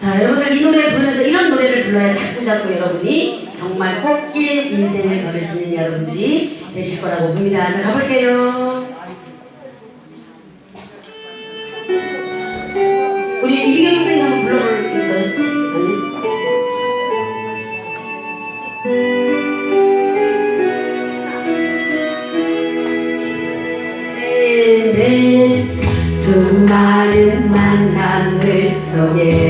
자, 여러분들 이 노래 부르면서 이런 노래를 불러야 자꾸 자꾸 여러분이 정말 꽃길 인생을 걸으시는 여러분들이 되실 거라고 봅니다. 자, 가볼게요. 우리 이경 선생님 한번 불러볼 수 있어요? 셋넷 수많은 만남들 속에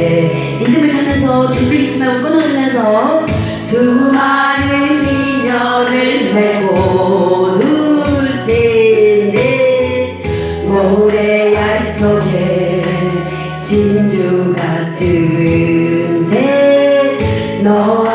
너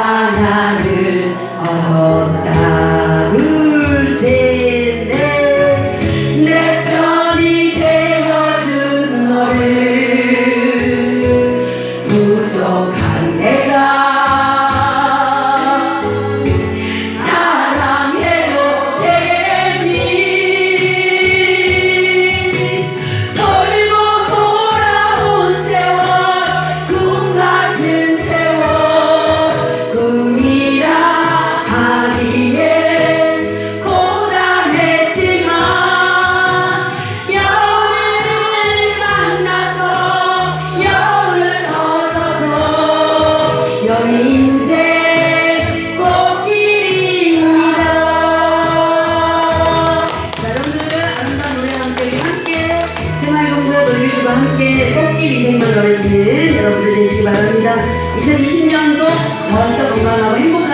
2020년도 더욱더 건강하고 행복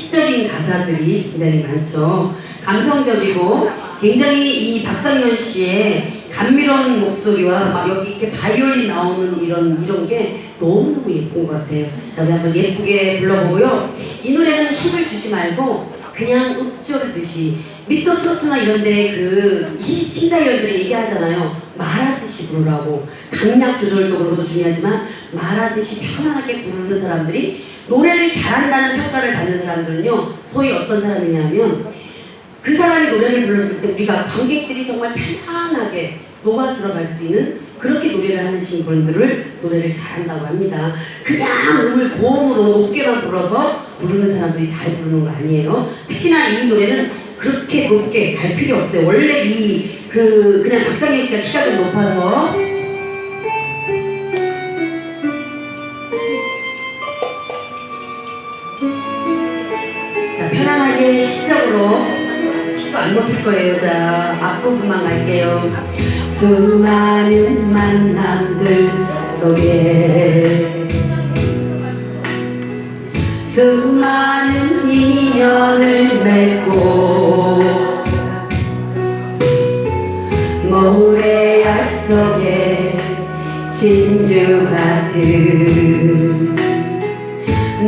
시적인 가사들이 굉장히 많죠. 감성적이고 굉장히 이 박상현 씨의 감미로운 목소리와 막 여기 이렇게 바이올린 나오는 이런 이런 게 너무너무 예쁜 것 같아요. 자 우리 한번 예쁘게 불러보고요. 이 노래는 힘을 주지 말고 그냥 읊조르듯이 미스터 트로트나 이런데 그 시- 심사위원들이 얘기하잖아요. 말하듯이 부르라고. 강약 조절도 그것도 중요하지만 말하듯이 편안하게 부르는 사람들이 노래를 잘한다는 평가를 받는 사람들은요 소위 어떤 사람이냐면 그 사람이 노래를 불렀을 때 우리가 관객들이 정말 편안하게 녹아 들어갈 수 있는 그렇게 노래를 하시는 분들을 노래를 잘한다고 합니다. 그냥 음을 고음으로 높게만 불어서 부르는 사람들이 잘 부르는 거 아니에요. 특히나 이 노래는 그렇게 높게 갈 필요 없어요. 원래 이 그 그냥 박상현 씨가 키가 좀 높아서 시작으로 키도 안 높일 거예요. 자 앞부분만 갈게요. 수많은 만남들 속에 수많은 인연을 맺고 모래알 속에 진주 같은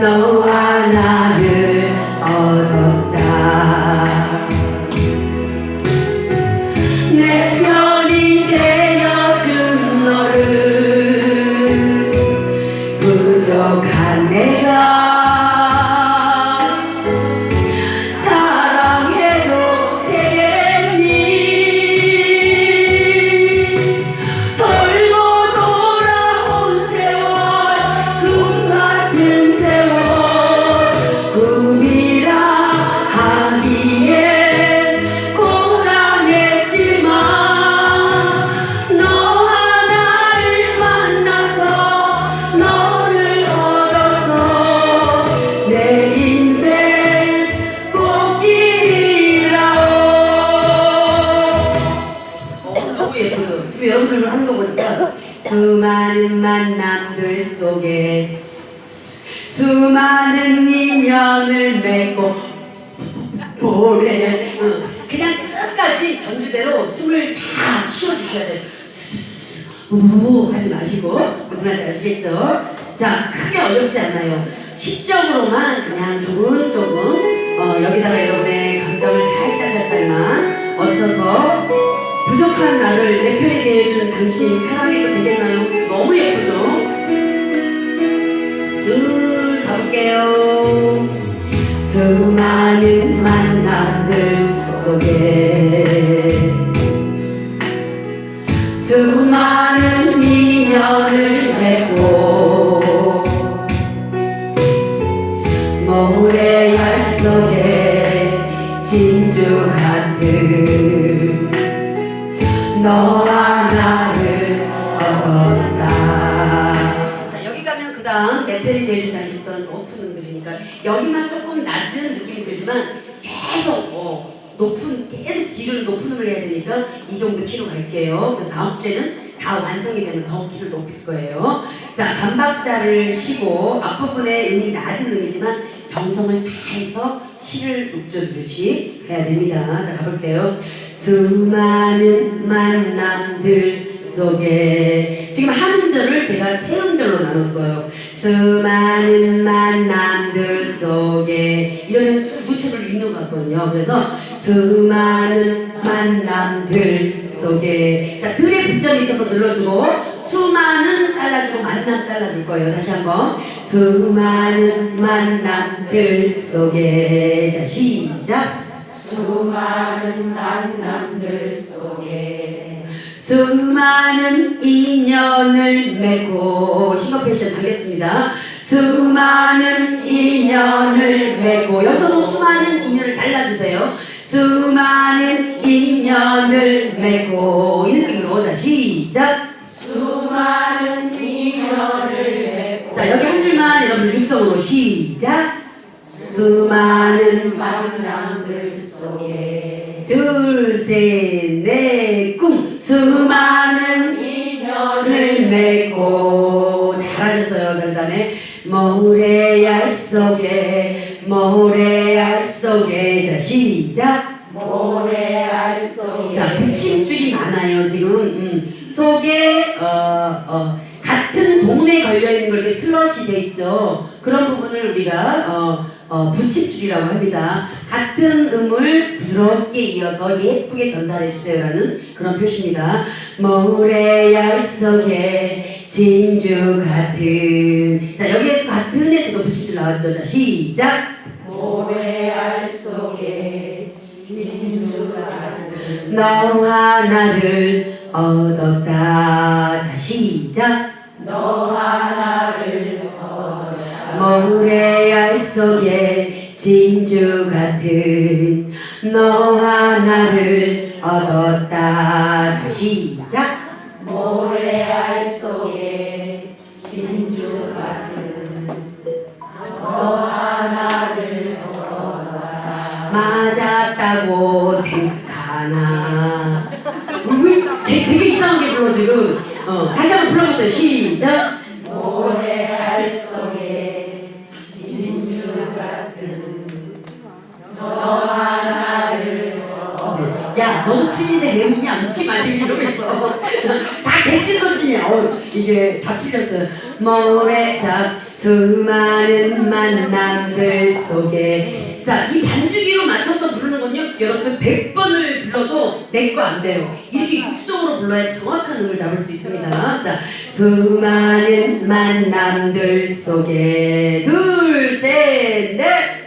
너와 나를 얻었 다 지금 여러분들 하는 거 보니까 수많은 만남들 속에 수- 수많은 인연을 맺고 응. 그냥 끝까지 전주대로 숨을 다 쉬어주셔야 돼요 우 하지 마시고 무슨 말인지 아시겠죠? 자 크게 어렵지 않아요 시적으로만 그냥 조금 조금 어, 여기다가 여러분의 감정을 살짝 살짝만 얹혀서 부족한 나를 내 편이 되어주는 당신 사랑해도 되겠나요? 너무 예쁘죠? 둘 가볼게요 수많은 만남들 속에 수많은 인연을 그 다음 내 편이 제일 다시 했던 높은 음들이니까 여기만 조금 낮은 느낌이 들지만 계속 어, 높은 계속 뒤를 높은 음을 해야 되니까 이 정도 키로 갈게요. 그 다음 주에는 다 완성이 되면 더 키를 높일 거예요. 자 반박자를 쉬고 앞부분에 음이 낮은 음이지만 정성을 다해서 시를 웃겨주듯이 해야 됩니다. 자 가볼게요. 수많은 만남들 속에 지금 한 음절을 제가 세 음절로 나눴어요. 수많은 만남들 속에 이러면 두 책을 읽는 것 같거든요. 그래서 수많은 만남들 속에 자 들에 붙점이 있어서 눌러주고 수많은 잘라주고 만남 잘라줄 거예요. 다시 한번 수많은 만남들 속에 자 시작. 수많은 만남들 속에 수많은 인연을 맺고 싱어페이션 하겠습니다. 수많은 인연을 맺고 여기서도 수많은 인연을 잘라주세요. 수많은 인연을 맺고 이 느낌으로 자 시작. 수많은 인연을 맺고 자 여기 한 줄만 여러분 육성으로 시작. 수많은 만남들 속에 둘셋넷꿈 수많은 인연을 맺고 잘하셨어요. 그 다음에 모래알 속에 모래알 속에. 자 시작. 모래알 속에. 자 붙임줄이 많아요 지금. 음, 속에 어, 어, 같은 동에 걸려있는 걸 이렇게 슬러시 돼 있죠. 그런 부분을 우리가 어, 어, 붙임줄이라고 합니다. 같은 음을 부드럽게 이어서 예쁘게 전달해 주세요라는 그런 표시입니다. 모래알 속에 진주 같은. 자 여기에서 같은에서도 붙임줄 나왔죠. 자 시작. 모래알 속에 진주 같은. 너와 나를 얻었다. 자, 시작. 너와 나를 모래알 속에 진주 같은 너와 나를 얻었다. 자, 시작. 모래알 속에 진주 같은 너와 나를 맞았다고 야, 너도 틀린데 왜 웃냐? 웃지 마시고 이러면서. 다 개찐거지냐. 어, 이게 다 틀렸어요. 모래잡 수많은 만남들 속에. 자, 이 반주기로 맞춰서 부르는 건요. 여러분 100번을 불러도 내 거 안 돼요. 이렇게 육성으로 불러야 정확한 음을 잡을 수 있습니다. 자, 수많은 만남들 속에 둘, 셋, 넷.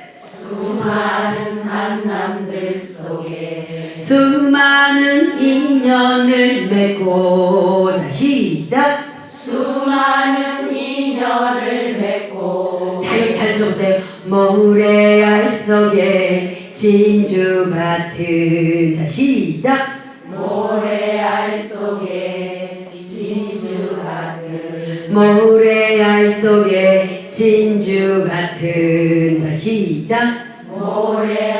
수많은 만남들 속에 수많은 인연을 맺고 자 시작. 수많은 인연을 맺고 잘, 잘 들어보세요. 모래알 속에 진주 같은 자 시작. 모래알 속에 진주 같은 모래알 속에 진주 같은 자 시작. 진주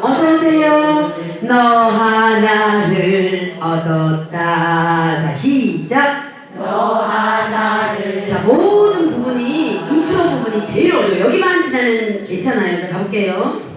어서오세요. 너 하나를 얻었다. 자 시작. 너 하나를 자 모든 부분이 인트로 부분이 제일 어려워요. 여기만 지나면 괜찮아요. 자 가볼게요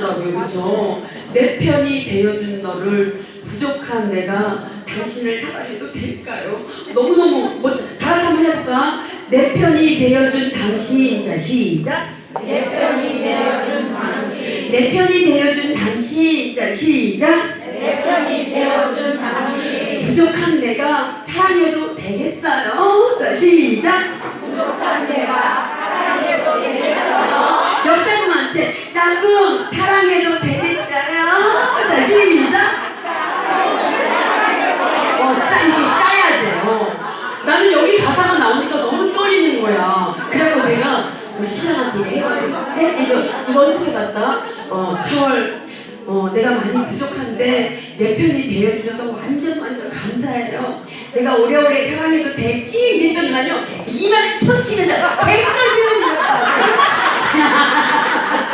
눈물 나더라고요. 그죠? 내 편이 되어준 너를 부족한 내가 당신을 사랑해도 될까요? 너무너무 멋져. 다 같이 한번 해볼까? 내 편이 되어준 당신 자 시작. 내 편이 되어준 당신. 내 편이 되어준 당신 자 시작. 내 편이 되어준 당신. 부족한 내가 사랑해도 되겠어요? 자 시작. 부족한 내가 사랑해도 되겠어요? 옆자분한테 짝꿍 사랑해도 되겠자요 자 시작 어, 짜, 짜야 돼요. 나는 여기 가사가 나오니까 너무 떨리는 거야. 그래서 내가 우리 신랑한테? 이거, 이거 연습해봤다. 어, 철, 어, 내가 많이 부족한데 내 편이 되어주셔서 완전 완전 감사해요. 내가 오래오래 사랑해도 되지? 이랬더니만요. 이말 터치면서 됐거든!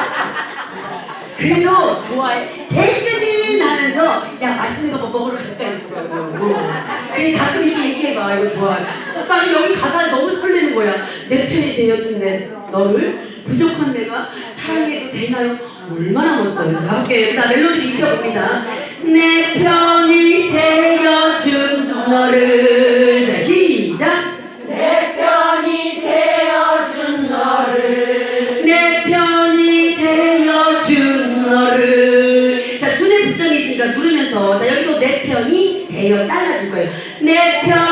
그래도 좋아해. 대표진 하면서 야 맛있는 거 뭐 먹으러 갈까 이러더라고요. 근데 가끔 이렇게 얘기해봐. 이거 좋아해. 어, 나는 여기 가사에 너무 설레는 거야. 내 편이 되어준 내 너를 부족한 내가 사랑해도 되나요? 얼마나 멋져요. 가볼게요. 나 멜로디 읽어봅니다. 내 편이 되어준 너를 자 시 누르면서 자 여기도 내 편이 되어 잘라줄 거예요. 내 편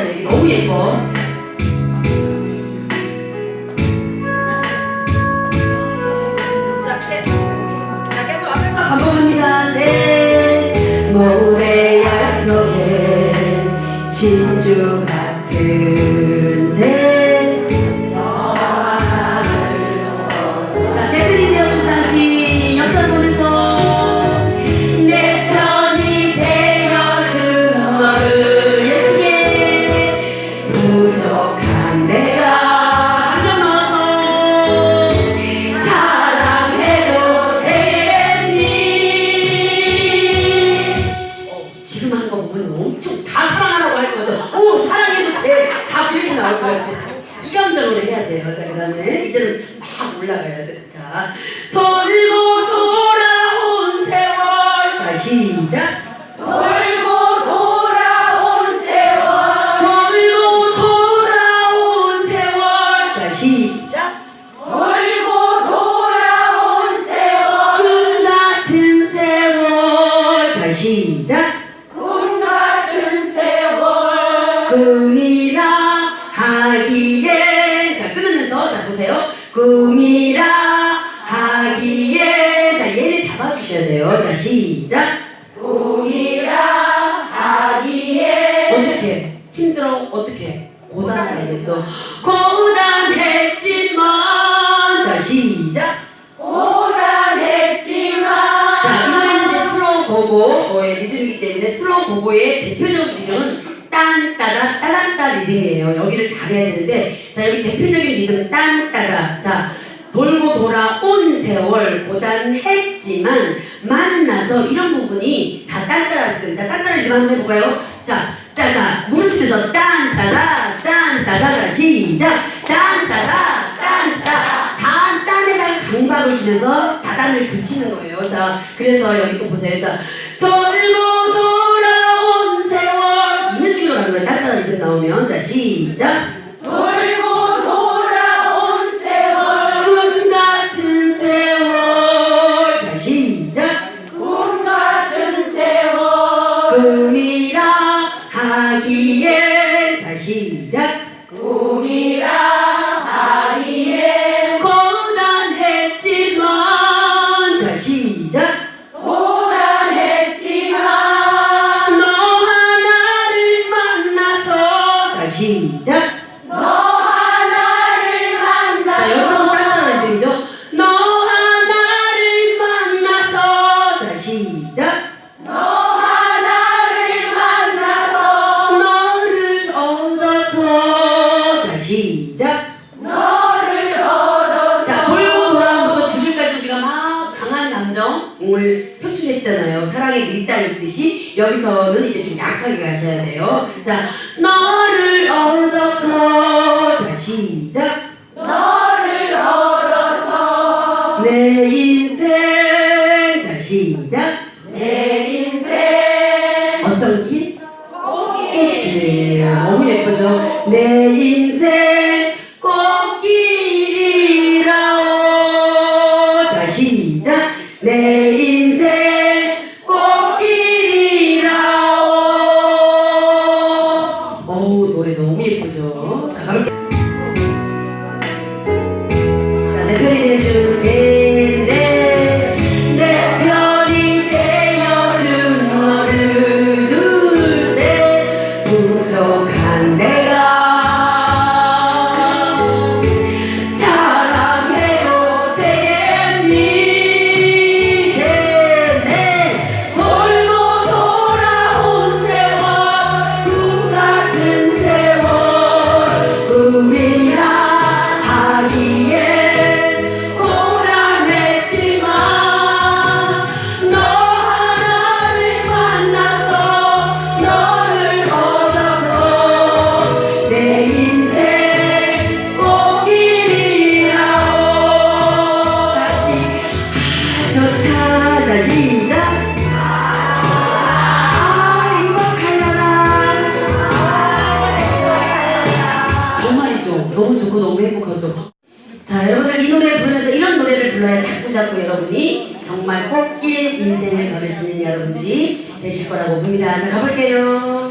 한다는 얘기 너무 예뻐. 반복합니다. 제 모래 약속에 신주가 이 감정으로 해야 돼요. 자, 그 다음에 이제는 막 올라가야 돼. 그렇죠? 자, 돌고 돌아온 세월. 자, 시작. 보고의 대표적인 리듬은 딴따다 따단따 리듬이에요. 여기를 잘해야 되는데 자 여기 대표적인 리듬은 딴, 따라. 자 돌고 돌아온 세월 보단 했지만 만나서 이런 부분이 다 딴따라는 뜻. 자 딴따라 리듬 한번 해볼까요? 자 따다 물치면서 딴따다 딴따다 시작 딴따다 딴따 딴에다가 강박을 주면서 다단을 붙이는 거예요. 자 그래서 여기서 보세요. 자 돌고 돌아 이런 식으로 가는 거예요. 따따따 이렇게 나오면. 자, 시작. 돌 을 표출했잖아요. 사랑의 일단이듯이 여기서는 이제 좀 약하게 가셔야 돼요. 자, 너를 잡고 여러분이 정말 꽃길 인생을 걸으시는 여러분들이 되실 거라고 봅니다. 자, 가볼게요.